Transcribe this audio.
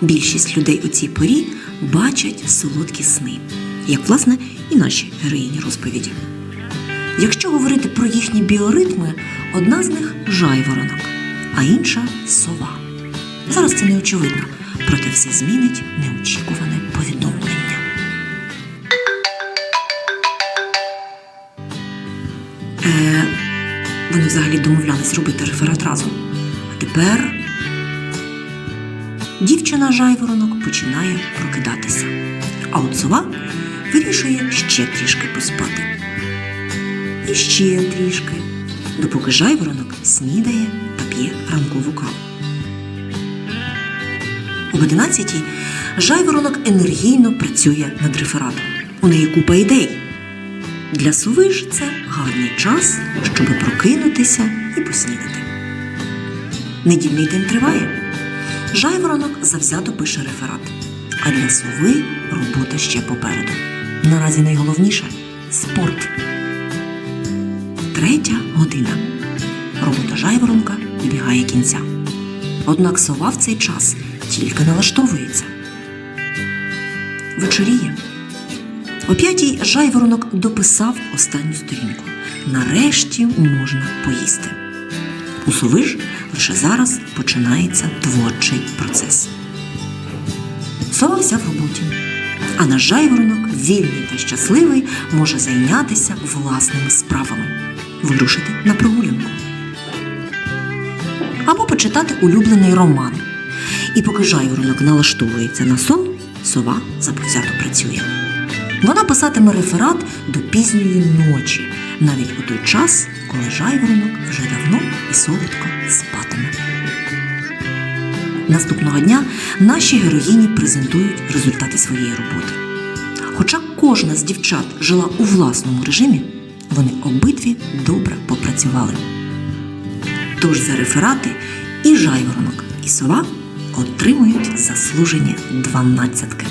більшість людей у цій порі бачать солодкі сни, як власне і наші героїні розповіді. Якщо говорити про їхні біоритми, одна з них жайворонок, а інша сова. Зараз це не очевидно, проте все змінить неочікуване повідомлення. Е, вони взагалі домовлялись робити реферат разом. А тепер дівчина жайворонок починає прокидатися, а от сова вирішує ще трішки поспати. І ще трішки, допоки жайворонок снідає та п'є ранкову каву. Об 11 жайворонок енергійно працює над рефератом. У неї купа ідей. Для сови ж це гарний час, щоб прокинутися і поснідати. Недільний день триває. Жайворонок завзято пише реферат. А для сови робота ще попереду. Наразі найголовніше спорт. Третя година. Робота жайворонка добігає кінця. Однак сова в цей час тільки налаштовується. Вечоріє. О п'ятій жайворонок дописав останню сторінку. Нарешті можна поїсти. У сови лише зараз починається творчий процес. Сова вся в роботі, а наш жайворонок, вільний та щасливий, може зайнятися власними справами, вирушити на прогулянку або почитати улюблений роман. І поки жайворонок налаштовується на сон, сова заповзято працює. Вона писатиме реферат до пізньої ночі, навіть у той час, коли жайворонок вже давно і солодко спатиме. Наступного дня наші героїні презентують результати своєї роботи. Хоча кожна з дівчат жила у власному режимі, вони обидві добре попрацювали. Тож за реферати і жайворонок, і сова отримують заслужені дванадцятки.